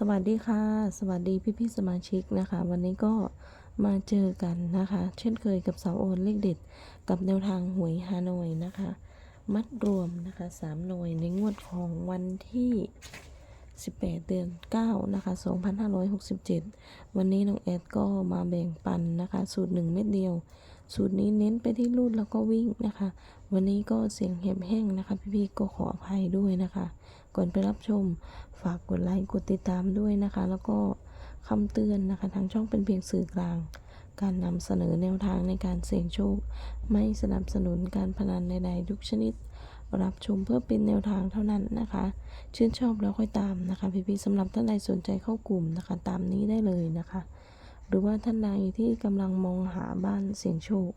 สวัสดีค่ะ สวัสดีพี่พี่ๆสมาชิกนะคะ วันนี้ก็มาเจอกันนะคะ เช่นเคยกับสาวโอนเลขเด็ด กับแนวทางหวยฮานอยนะคะ มัดรวมนะคะสามหน่วยในงวดของวันที่ 18 เดือน 9 นะคะ 2567 วันนี้น้องแอดก็มาแบ่งปันนะคะ สูตร 1 เม็ดเดียว สูตรนี้เน้นไปที่รูดแล้วก็วิ่งนะคะ วันนี้ก็เสียงเห็บแห้งนะคะ พี่ๆก็ขออภัยด้วยนะคะ ก่อนไปรับชม ฝากกดไลค์กดติดตามด้วยนะคะ แล้วก็คำเตือนนะคะ ทางช่องเป็นเพียงสื่อกลาง การนำเสนอแนวทางในการเสี่ยงโชค ไม่สนับสนุนการพนันใดๆ ทุกชนิด รับชมเพื่อเป็นแนวทางเท่านั้นนะคะ ชื่นชอบแล้วค่อยตามนะคะ พี่ๆสำหรับท่านใดสนใจเข้ากลุ่มนะคะ ตามนี้ได้เลยนะคะ หรือว่าท่านใดที่กำลังมองหาบ้านเสี่ยงโชค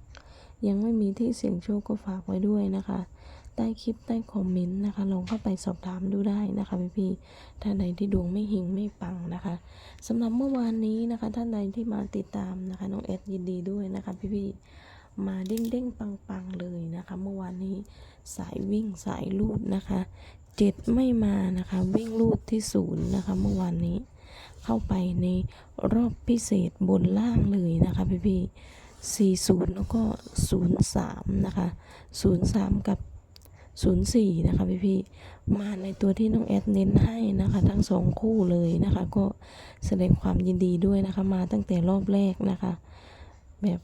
ยังไม่มีที่เสี่ยงโชคก็ฝากไว้ด้วยนะคะ ใต้คลิปใต้คอมเมนต์นะคะ ลองเข้าไปสอบถามดูได้นะคะพี่ๆท่านใดที่ดวงไม่หิงไม่ปังนะคะสำหรับเมื่อวานนี้นะคะ ท่านใดที่มาติดตามนะคะน้องเอดยินดีด้วยนะคะพี่ๆมาเด้งเด้งๆปังเลยนะคะ เมื่อวานนี้สายวิ่งสายลูดนะคะเจ็ดไม่มานะคะ วิ่งลูดที่ศูนย์นะคะ เมื่อวานนี้เข้าไปในรอบพิเศษบนล่างเลยนะคะพี่ๆ40 แล้วก็ 03 นะคะ 03 กับ 04 นะคะพี่ๆมาในตัวที่น้องแอดเน้นให้นะคะ ทั้งสองคู่เลยนะคะ ก็แสดงความยินดีด้วยนะคะ มาตั้งแต่รอบแรกนะคะ แบบ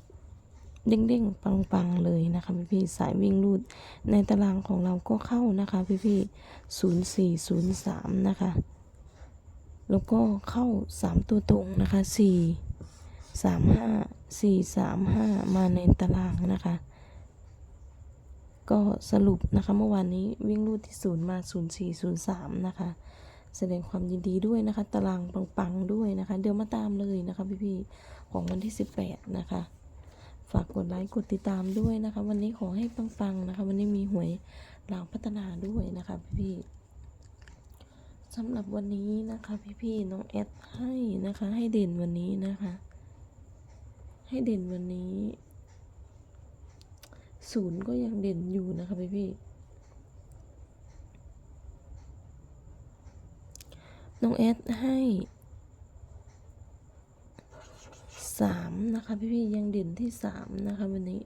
เด้งๆปังๆเลยนะคะพี่ๆสายวิ่งรูด ในตารางของเราก็เข้านะคะพี่ๆ04 03 นะคะ แล้วก็เข้าสามตัวตรงนะคะสี่สามห้าสี่สามห้ามาในตารางนะคะ ก็สรุปนะคะเมื่อวานนี้วิ่งรูดที่ศูนย์มาศูนย์สี่ศูนย์สามนะคะ แสดงความยินดีด้วยนะคะ ตารางปังๆด้วยนะคะ เดี๋ยวมาตามเลยนะคะพี่ๆของวันที่สิบแปดนะคะ ฝากกดไลค์กดติดตามด้วยนะคะ วันนี้ขอให้ปังๆนะคะ วันนี้มีหวยหลาวพัฒนาด้วยนะคะพี่ๆสำหรับวันนี้นะคะ พี่ๆน้องแอดให้นะคะ ให้เด่นวันนี้นะคะ ให้เด่นวันนี้ ศูนย์ก็ยังเด่นอยู่นะคะพี่ๆน้องแอดให้สามนะคะพี่ๆยังเด่นที่สามนะคะวันนี้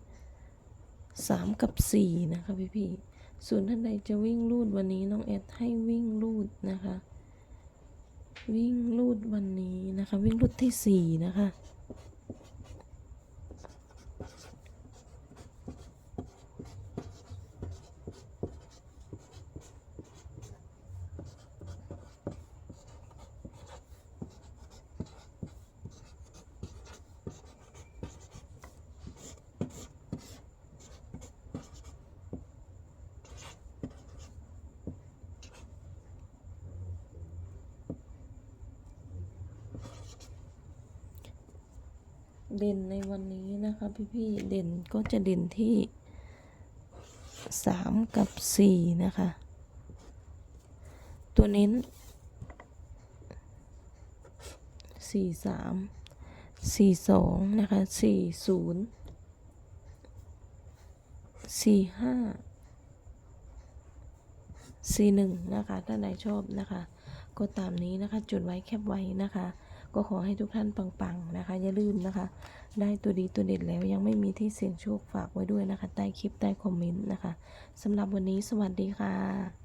สามกับสี่นะคะพี่ๆส่วนท่านใดจะวิ่งลูดวันนี้น้องแอดให้วิ่งลูดนะคะ วิ่งลูดวันนี้นะคะ วิ่งลูดที่สี่นะคะ เด่นในวันนี้นะคะ พี่ๆเด่นก็จะเด่นที่สามกับสี่นะคะ ตัวเน้นสี่สามสี่สองนะคะสี่ศูนย์สี่ห้าสี่หนึ่งนะคะ ถ้าใดชอบนะคะ ก็ตามนี้นะคะ จุดไว้แคบไว้นะคะ ก็ขอให้ทุกท่านปังๆนะคะ อย่าลืมนะคะ ได้ตัวดีตัวเด็ดแล้วยังไม่มีที่เสี่ยงโชคฝากไว้ด้วยนะคะ ใต้คลิปใต้คอมเมนต์นะคะสำหรับวันนี้สวัสดีค่ะ